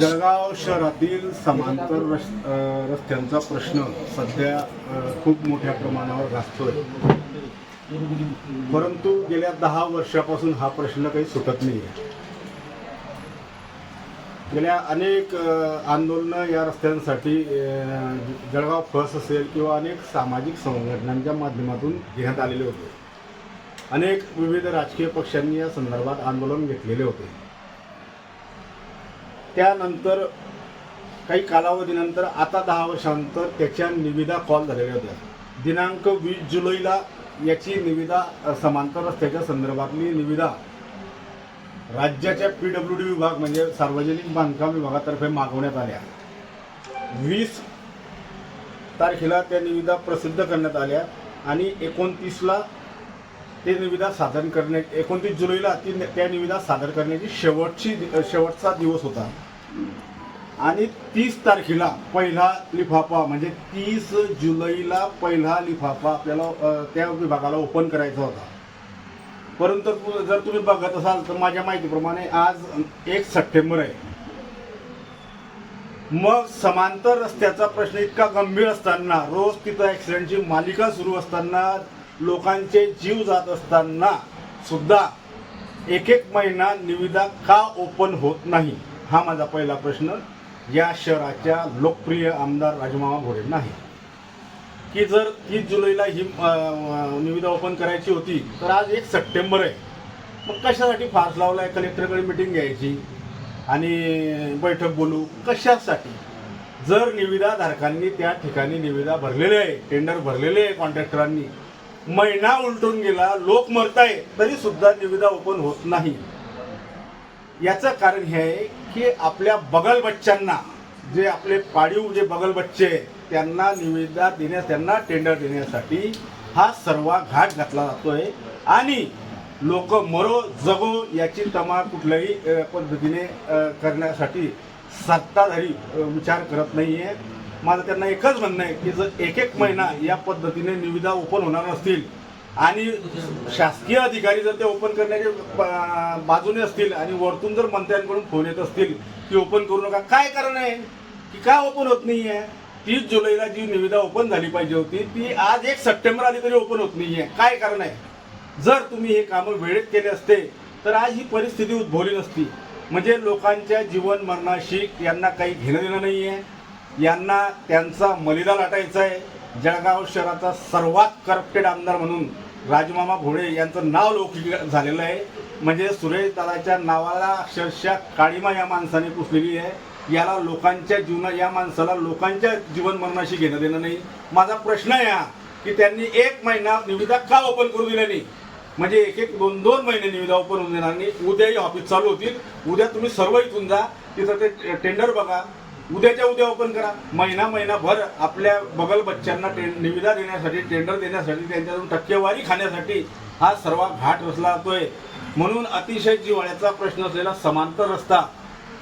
जळगाव शहरातील समांतर रस- रस्त्यांचा प्रश्न सध्या खूप मोठ्या प्रमाणावर गाजतोय परंतु गेल्या दहा वर्षापासून हा प्रश्न काही सुटत नाही गेल्या अनेक आंदोलनं या रस्त्यांसाठी जळगाव फस असेल किंवा अनेक सामाजिक संघटनांच्या माध्यमातून घेण्यात आलेले होते. अनेक विविध राजकीय पक्षांनी या संदर्भात आंदोलन घेतलेले होते. त्यानंतर काही कालावधीनंतर आता दहा वर्षानंतर त्याच्या निविदा कॉल झालेल्या होत्या. दिनांक वीस जुलैला याची निविदा समांतर रस्त्याच्या संदर्भातली निविदा राज्याच्या पी डब्ल्यू डी विभाग म्हणजे सार्वजनिक बांधकाम विभागातर्फे मागवण्यात आल्या. वीस तारखेला त्या निविदा प्रसिद्ध करण्यात आल्या आणि एकोणतीसला ते निविदा सादर करण्या एकोणतीस जुलैला ती त्या निविदा सादर करण्याची शेवटची शेवटचा दिवस होता. आणि तीस तारखेला पहिला लिफाफा म्हणजे तीस जुलैला पहिला लिफाफा आपल्याला त्या विभागाला ओपन करायचा होता. परंतु जर तुम्ही बघत असाल तर माझ्या माहितीप्रमाणे आज एक सप्टेंबर आहे. मग समांतर रस्त्याचा प्रश्न इतका गंभीर असताना रोज तिथं ॲक्सिडेंटची मालिका सुरू असताना लोकांचे जीव जात असताना सुद्धा एक एक महिना निविदा का ओपन होत नाही? हा माझा पहिला प्रश्न. या शहराच्या लोकप्रिय आमदार राजमामा घोडे नाही. की जर तीस जुलैला ही निविदा ओपन करायची होती तर आज एक सप्टेंबर आहे. मग कशासाठी फास लावला आहे कलेक्टरकडे मिटिंग घ्यायची आणि बैठक बोलू? कशासाठी? जर निविदाधारकांनी त्या ठिकाणी निविदा भरलेले आहे टेंडर भरलेले आहे कॉन्ट्रॅक्टरांनी महिना उलटून गेला लोक मरताय तरी सुद्धा निविदा ओपन होत नाही. याचं कारण हे आहे की आपल्या बगल बच्च्यांना जे आपले पाळीव जे बगल बच्चे त्यांना निविदा देण्यास त्यांना टेंडर देण्यासाठी हा सर्व घाट घातला जातोय. आणि लोक मरो जगो याची तमा कुठल्याही पद्धतीने करण्यासाठी सत्ताधारी विचार करत नाही आहे माझं त्यांना एकच म्हणणं आहे की जर एक एक महिना या पद्धतीने निविदा ओपन होणार असतील आणि शासकीय अधिकारी जर ते ओपन करण्याच्या बाजूने असतील आणि वरतून जर मंत्र्यांकडून फोन येत असतील की ओपन करू नका काय कारण आहे? की का ओपन होत नाही आहे तीस जुलैला जी निविदा ओपन झाली पाहिजे होती ती आज एक सप्टेंबर आली तरी ओपन होत नाही आहे काय कारण आहे? जर तुम्ही हे कामं वेळेत केले असते तर आज ही परिस्थिती उद्भवली नसती. म्हणजे लोकांच्या जीवन मरणाशी यांना काही घेणं देणं नाही आहे यांना त्यांचा मलिदा लाटायचा आहे. जळगाव शहराचा सर्वात करप्टेड आमदार म्हणून राजमामा घोडे यांचं नाव लौकिक झालेलं आहे. म्हणजे सुरेश दादाच्या नावाला अक्षरशः काळीमा या माणसाने पुसलेली आहे. याला लोकांच्या जीवना या माणसाला लोकांच्या जीवन मरणाशी घेणं देणं नाही. माझा प्रश्न आहे हा की त्यांनी एक महिना निविदा का ओपन करू दिल्या नाही? म्हणजे एक एक दोन दोन महिने निविदा ओपन होऊन देणार नाही. उद्याही ऑफिस चालू होतील. उद्या तुम्ही सर्व इथून जा. तिथं ते टेंडर बघा. उद्याच्या उद्या ओपन करा. महिना महिनाभर आपल्या बगल बच्च्यांना टे निविदा देण्यासाठी टेंडर देण्यासाठी त्यांच्यातून टक्केवारी खाण्यासाठी हा सर्व घाट रचला जातोय. म्हणून अतिशय जिवाळ्याचा प्रश्न असलेला समांतर रस्ता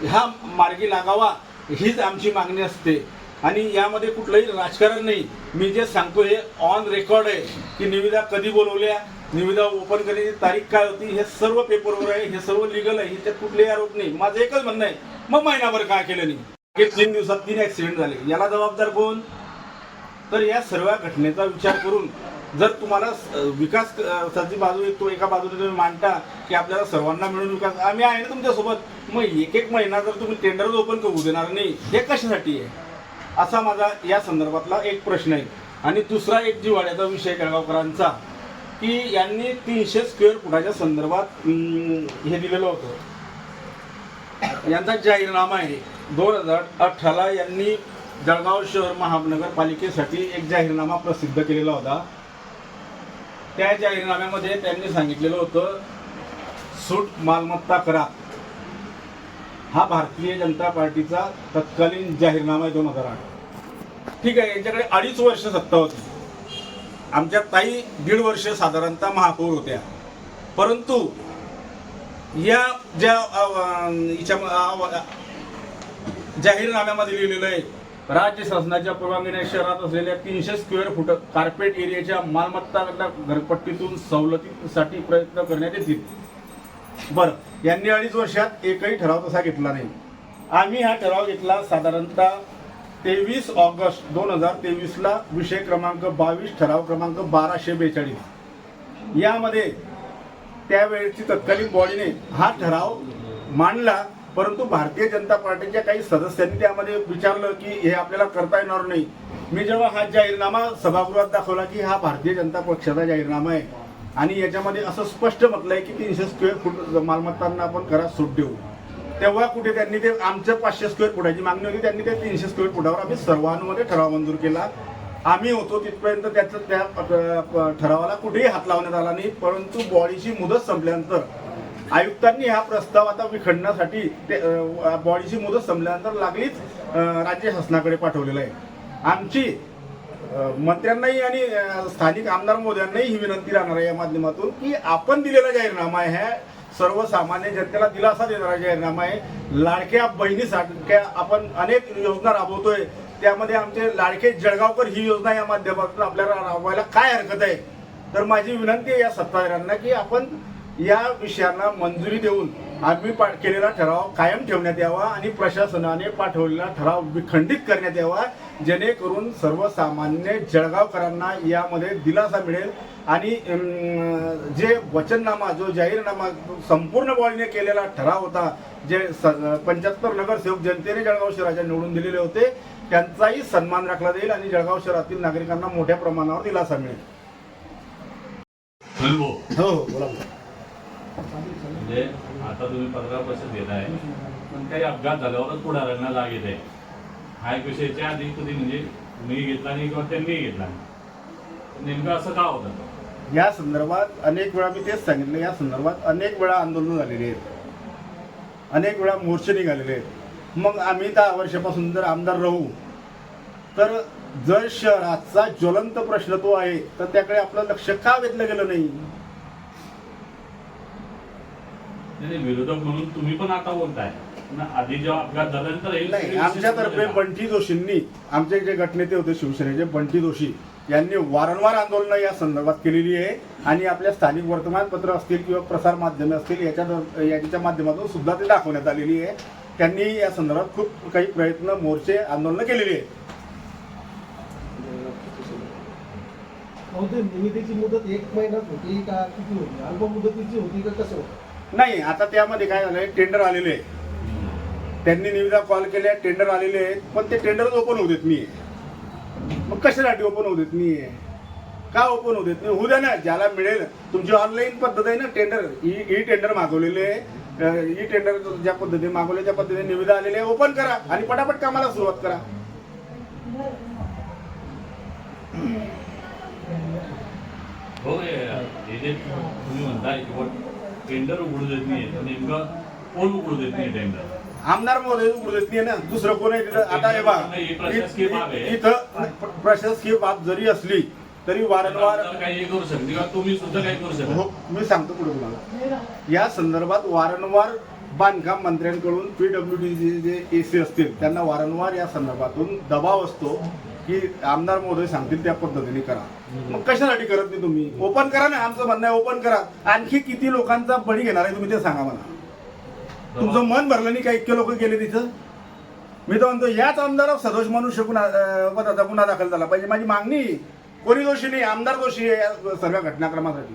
हा मार्गी लागावा हीच आमची मागणी असते. आणि यामध्ये कुठलंही राजकारण नाही. मी जे सांगतो हे ऑन रेकॉर्ड आहे की निविदा कधी बोलवल्या निविदा ओपन करण्याची तारीख काय होती हे सर्व पेपरवर आहे हे सर्व लिगल आहे ह्याच्यात कुठलेही आरोप नाही. माझं एकच म्हणणं आहे मग महिनाभर काय केलं नाही? हे तीन दिवसात तीन ॲक्सिडेंट झाले. याला जबाबदार कोण? तर या सर्व घटनेचा विचार करून जर तुम्हाला विकास अ, बाजू एक तो एका बाजूने तुम्ही मांडता की आपल्याला सर्वांना मिळून विकास आम्ही आहे ना तुमच्यासोबत. मग एक एक महिना जर तुम्ही टेंडरच ओपन करू देणार नाही. हे कशासाठी आहे? असा माझा या संदर्भातला एक प्रश्न आहे. आणि दुसरा एक जिवाड्याचा विषय केळगावकरांचा की यांनी तीनशे स्क्वेअर फुटाच्या संदर्भात हे दिलेलं होतं. यांचा जाहीरनामा आहे. दोन हजार अठराला यांनी जळगाव शहर महानगरपालिकेसाठी एक जाहीरनामा प्रसिद्ध केलेला होता. त्या जाहीरनाम्यामध्ये त्यांनी सांगितलेलं होतं सूट मालमत्ता करा. हा भारतीय जनता पार्टीचा तत्कालीन जाहीरनामा आहे दोन हजार आठ. ठीक आहे यांच्याकडे अडीच वर्ष सत्ता होती. आमच्या ताई दीड वर्ष साधारणतः महापौर होत्या. परंतु या ज्या जाहीरनाम्यामध्ये लिहिलेलं आहे राज्य शासनाच्या परवानगीने शहरात असलेल्या तीनशे स्क्वेअर फुट कार्पेट एरियाच्या मालमत्ता घरपट्टीतून सवलतीसाठी प्रयत्न करण्यात येतील. बरं यांनी अडीच वर्षात एकही ठराव तसा घेतला नाही. आम्ही हा ठराव घेतला साधारणतः तेवीस ऑगस्ट दोन हजार तेवीसला विषय क्रमांक बावीस ठराव क्रमांक बाराशे बेचाळीस. यामध्ये त्यावेळेची तत्कालीन बॉडीने हा ठराव मांडला परंतु भारतीय जनता पार्टीच्या काही सदस्यांनी त्यामध्ये विचारलं की हे आपल्याला करता येणार नाही. मी जेव्हा हा जाहीरनामा सभागृहात दाखवला की हा भारतीय जनता पक्षाचा जाहीरनामा आहे आणि याच्यामध्ये असं स्पष्ट म्हटलंय की तीनशे स्क्वेअर फूट मालमत्तांना आपण घरात सूट देऊ. तेव्हा कुठे त्यांनी ते आमच्या पाचशे स्क्वेअर फुटाची मागणी होती त्यांनी ते तीनशे स्क्वेअर फुटावर आम्ही सर्वांमध्ये ठराव मंजूर केला. आम्ही होतो तिथपर्यंत त्याचं त्या ठरावाला कुठेही हात लावण्यात आला नाही परंतु बॉडीची मुदत संपल्यानंतर आयुक्तांनी हा प्रस्ताव आता विखंडण्यासाठी ते बॉडीची मुदत संपल्यानंतर लागलीच राज्य शासनाकडे पाठवलेलं आहे. आमची मंत्र्यांनाही आणि स्थानिक आमदार मोद्यांनाही ही विनंती राहणार आहे या माध्यमातून की आपण दिलेला जाहीरनामा आहे ह्या सर्वसामान्य जनतेला दिलासा देणारा जाहीरनामा आहे. लाडक्या बहिणीसारख्या आपण अनेक योजना राबवतोय त्यामध्ये आमचे लाडके जळगावकर ही योजना या माध्यमातून आपल्याला राबवायला काय हरकत आहे? तर माझी विनंती आहे या सत्ताधाऱ्यांना की आपण या विषयांना मंजुरी देऊन आम्ही केलेला ठराव कायम ठेवण्यात यावा आणि प्रशासनाने पाठवलेला ठराव विखंडित करण्यात यावा जेणेकरून सर्वसामान्य जळगावकरांना यामध्ये दिलासा मिळेल आणि जे वचननामा जो जाहीरनामा संपूर्ण बॉडीने केलेला ठराव होता जे पंच्याहत्तर नगरसेवक जनतेने जळगाव शहराच्या निवडून दिलेले होते त्यांचाही सन्मान राखला जाईल आणि जळगाव शहरातील नागरिकांना मोठ्या प्रमाणावर दिलासा मिळेल हो हो बोला. म्हणजे आता तुम्ही पत्रकार परिषद घेताय पण काही अपघात झाल्यावरच पुढाऱ्यांना जाग येते हा एक विषयाच्या आधी कधी म्हणजे मी घेतला नाही किंवा त्यांनी घेतला नेमकं असं का होतं? या संदर्भात अनेक वेळा मी तेच सांगितलं या संदर्भात अनेक वेळा आंदोलन झालेली आहेत. अनेक वेळा मोर्चे निघालेले आहेत. मग आम्ही दहा वर्षापासून जर आमदार राहू तर जर शहराचा ज्वलंत प्रश्न तो आहे तर त्याकडे आपलं लक्ष का वेधलं गेलं नाही? नाही, विरोधक म्हणून तुम्ही पण आता बोलताय. ना आधी जेव्हा अपघात झाल्यानंतर हे आमच्यातर्फे बंटी जोशींनी आमचे जे गटनेते होते शिवसेनेचे बंटी जोशी यांनी वारंवार आंदोलनं या संदर्भात केलेली आहे. आणि आपल्या स्थानिक वर्तमानपत्र असतील किंवा प्रसार माध्यमे असतील याच्या याच्या माध्यमातून सुद्धा ते दाखवण्यात आलेली आहे. त्यांनी या संदर्भात खूप काही प्रयत्न मोर्चे आंदोलनं केलेली महोदय निविदेची मुदत एक महिन्यात होती का किती होती? अल्प मुदतीची होती का कसं होतं? नाही आता त्यामध्ये काय झालंय टेंडर आलेले आहे त्यांनी निविदा कॉल केल्या टेंडर आलेले आहेत. पण ते टेंडरच ओपन होत देत नाही मग कशासाठी ओपन होऊ देत नाही का ओपन होऊ देत नाही? होऊ द्या ना ज्याला मिळेल. तुमची ऑनलाईन पद्धत आहे ना टेंडर ई ई टेंडर मागवलेले आहे. ई टेंडर ज्या पद्धतीने मागवले त्या पद्धतीने निविदा आलेले आहे ओपन करा आणि पटापट कामाला सुरुवात करा. हो तुम्ही म्हणताय टेंडर उघडू देत नाही नेमकं कोण उघडू देत नाही टेंडर आमदार महोदय उघडू देत नाही ना. दुसरं कोण आहे तिथं आता हे बा ही प्रशासकीय बाब आहे. इथं प्रशासकीय बाब जरी असली तरी वारंवार आमदार काही करू शकते किंवा तुम्ही सुद्धा काही करू हो शकता मी सांगतो पुढे तुम्हाला. या संदर्भात वारंवार बांधकाम मंत्र्यांकडून पीडब्ल्यू डी जे ए सी असतील त्यांना वारंवार या संदर्भातून दबाव असतो की आमदार महोदय सांगतील त्या पद्धतीने करा. मग कशासाठी करत नाही तुम्ही? ओपन करा ना आमचं म्हणणं आहे ओपन करा. आणखी किती लोकांचा बळी घेणार आहे तुम्ही ते सांगा मला. तुमचं मन भरलं नाही का इतके लोक गेले तिथं? मी तर म्हणतो याच आमदारावर सदोष अं, पदाचा गुन्हा दाखल झाला. पाहिजे माझी मागणी कोणी दोषी नाही आमदार दोषी आहे या सगळ्या घटनाक्रमासाठी.